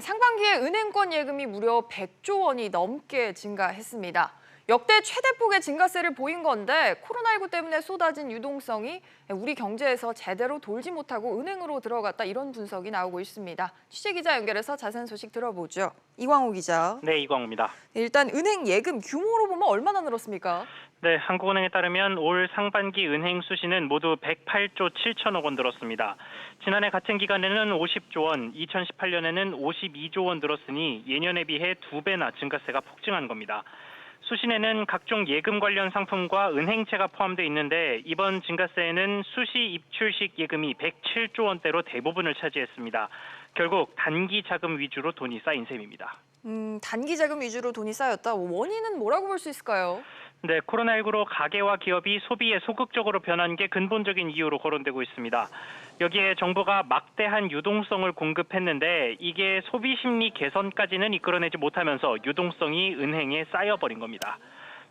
상반기에 은행권 예금이 무려 100조 원이 넘게 증가했습니다. 역대 최대폭의 증가세를 보인 건데 코로나19 때문에 쏟아진 유동성이 우리 경제에서 제대로 돌지 못하고 은행으로 들어갔다 이런 분석이 나오고 있습니다. 취재 기자 연결해서 자세한 소식 들어보죠. 이광호 기자. 네, 이광우입니다. 일단 은행 예금 규모로 보면 얼마나 늘었습니까? 네, 한국은행에 따르면 올 상반기 은행 수신은 모두 108조 7천억 원 늘었습니다. 지난해 같은 기간에는 50조 원, 2018년에는 52조 원 늘었으니 예년에 비해 두 배나 증가세가 폭증한 겁니다. 수신에는 각종 예금 관련 상품과 은행채가 포함되어 있는데 이번 증가세에는 수시 입출식 예금이 107조 원대로 대부분을 차지했습니다. 결국 단기 자금 위주로 돈이 쌓인 셈입니다. 음, 단기 자금 위주로 돈이 쌓였다. 원인은 뭐라고 볼 수 있을까요? 네, 코로나19로 가계와 기업이 소비에 소극적으로 변한 게 근본적인 이유로 거론되고 있습니다. 여기에 정부가 막대한 유동성을 공급했는데 이게 소비 심리 개선까지는 이끌어내지 못하면서 유동성이 은행에 쌓여버린 겁니다.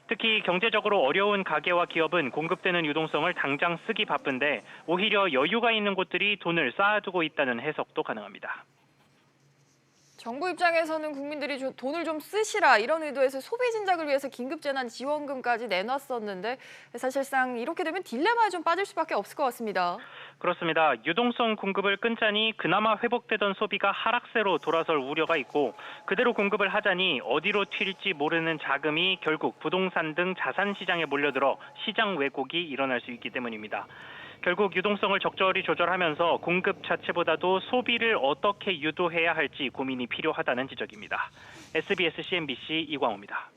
특히 경제적으로 어려운 가계와 기업은 공급되는 유동성을 당장 쓰기 바쁜데 오히려 여유가 있는 곳들이 돈을 쌓아두고 있다는 해석도 가능합니다. 정부 입장에서는 국민들이 좀 돈을 좀 쓰시라 이런 의도에서 소비 진작을 위해서 긴급재난 지원금까지 내놨었는데 사실상 이렇게 되면 딜레마에 좀 빠질 수밖에 없을 것 같습니다. 그렇습니다. 유동성 공급을 끊자니 그나마 회복되던 소비가 하락세로 돌아설 우려가 있고 그대로 공급을 하자니 어디로 튈지 모르는 자금이 결국 부동산 등 자산 시장에 몰려들어 시장 왜곡이 일어날 수 있기 때문입니다. 결국 유동성을 적절히 조절하면서 공급 자체보다도 소비를 어떻게 유도해야 할지 고민이 필요하다는 지적입니다. SBS CNBC 이광호입니다.